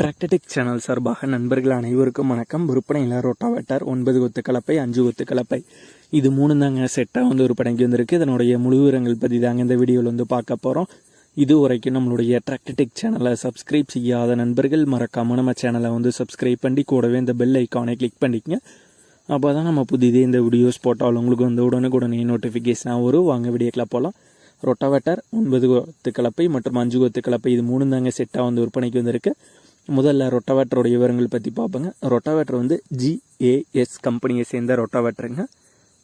டிராக்டடிக் channel சார்பாக நண்பர்கள் அனைவருக்கும் வணக்கம். விற்பனையில் ரொட்டாவேட்டர் ஒன்பது கொத்து கலப்பை அஞ்சு கொத்து கலப்பை. இது மூணு தாங்க செட்டாக வந்து விற்பனைக்கு வந்திருக்கு. இதனுடைய முழு விவரங்கள் பற்றி தாங்க இந்த வீடியோவில் வந்து பார்க்க போகிறோம் இது வரைக்கும் நம்மளுடைய டிராக்டடிக் சேனலை சப்ஸ்கிரைப் செய்யாத நண்பர்கள் மறக்காமல் நம்ம சேனலை வந்து சப்ஸ்கிரைப் பண்ணி கூடவே இந்த பெல் ஐக்கானை கிளிக் பண்ணிக்கங்க. அப்போ தான் நம்ம புதிதே இந்த வீடியோஸ் போட்டாலும் உங்களுக்கு வந்து உடனுக்குடனே நோட்டிஃபிகேஷனாக வரும். வாங்க வீடியோக்கில் போகலாம் ரொட்டாவேட்டர் ஒன்பது கொத்து கலப்பை மற்றும் அஞ்சு கொத்து கலப்பை. இது மூணு தாங்க செட்டாக வந்து விற்பனைக்கு வந்திருக்கு. முதல்ல ரொட்டாவேட்டரோட விவரங்கள் பற்றி பார்ப்போங்க. ரொட்டாவேட்டர் வந்து ஜிஏஎஸ் கம்பெனியை சேர்ந்த ரொட்டாவேட்டருங்க.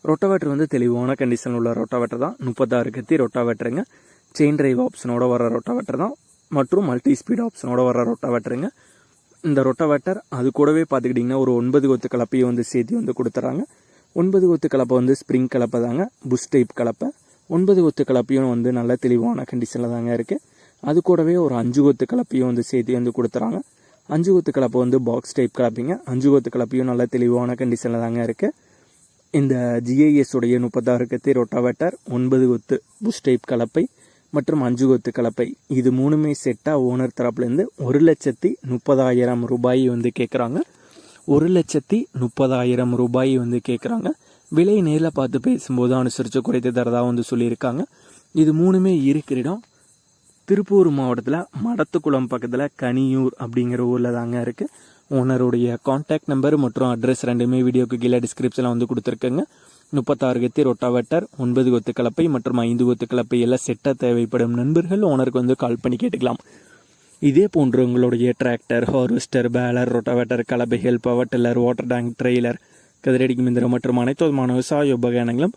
ரொட்டாவேட்டர் வந்து தெளிவான கண்டிஷனில் உள்ள ரொட்டாவேட்டர் தான். முப்பத்தாறு கத்தி ரொட்டாவேட்டருங்க. செயின் டிரைவ் ஆப்ஷனோட வர ரொட்டாவேட்டர் தான். மற்றும் மல்டி ஸ்பீட் ஆப்ஷனோட வர ரொட்டாவேட்டருங்க. இந்த ரொட்டாவேட்டர் அது கூடவே பார்த்துக்கிட்டிங்கன்னா ஒரு ஒன்பது கொத்து கலப்பையும் வந்து சேர்த்து வந்து கொடுத்துறாங்க. ஒன்பது கொத்து கலப்பை வந்து ஸ்ப்ரிங் கலப்பை தாங்க. புஷ் டைப் கலப்பை. ஒன்பது கொத்து கலப்பையும் வந்து நல்ல தெளிவான கண்டிஷனில் தாங்க இருக்குது அது கூடவே ஒரு அஞ்சு கொத்து கலப்பையும் வந்து சேர்த்து வந்து கொடுத்துறாங்க. அஞ்சு கொத்து கலப்பை வந்து பாக்ஸ் டைப் கலப்பிங்க. அஞ்சு கொத்து கலப்பையும் நல்ல தெளிவான கண்டிஷனில் தாங்க இருக்குது இந்த ஜிஐஎஸ் உடைய முப்பத்தாறு கத்தி ரொட்டாவேட்டர் ஒன்பது கொத்து புஷ் டைப் கலப்பை மற்றும் அஞ்சு கொத்து கலப்பை. இது மூணுமே செட்டாக ஓனர் தரப்புலேருந்து ஒரு லட்சத்தி முப்பதாயிரம் ரூபாய் வந்து கேட்குறாங்க ஒரு லட்சத்தி முப்பதாயிரம் ரூபாய் வந்து கேட்குறாங்க விலை நேரில் பார்த்து பேசும்போது அனுசரித்து குறைத்து தரதாக வந்து சொல்லியிருக்காங்க. இது மூணுமே இருக்கிற இடம் திருப்பூர் மாவட்டத்தில் மடத்துக்குளம் பக்கத்தில் கனியூர் அப்படிங்கிற ஊரில் தாங்க இருக்குது ஓனருடைய காண்டாக்ட் நம்பர் மற்றும் அட்ரஸ் ரெண்டுமே வீடியோக்கு கீழே டிஸ்கிரிப்ஷனில் வந்து கொடுத்துருக்கேங்க. முப்பத்தாறு கத்தி ரொட்டாவெட்டர் ஒன்பது கொத்து கலப்பை மற்றும் ஐந்து கொத்து கலப்பை எல்லாம் செட்டாக தேவைப்படும் நண்பர்கள் ஓனருக்கு வந்து கால் பண்ணி கேட்டுக்கலாம். இதே போன்று உங்களுடைய tractor harvester baler rotavator கலப்பைகள் power tiller water tank trailer கதிரடி மிந்திரம் மற்றும் அனைத்து விதமான விவசாய உபகரணங்களும்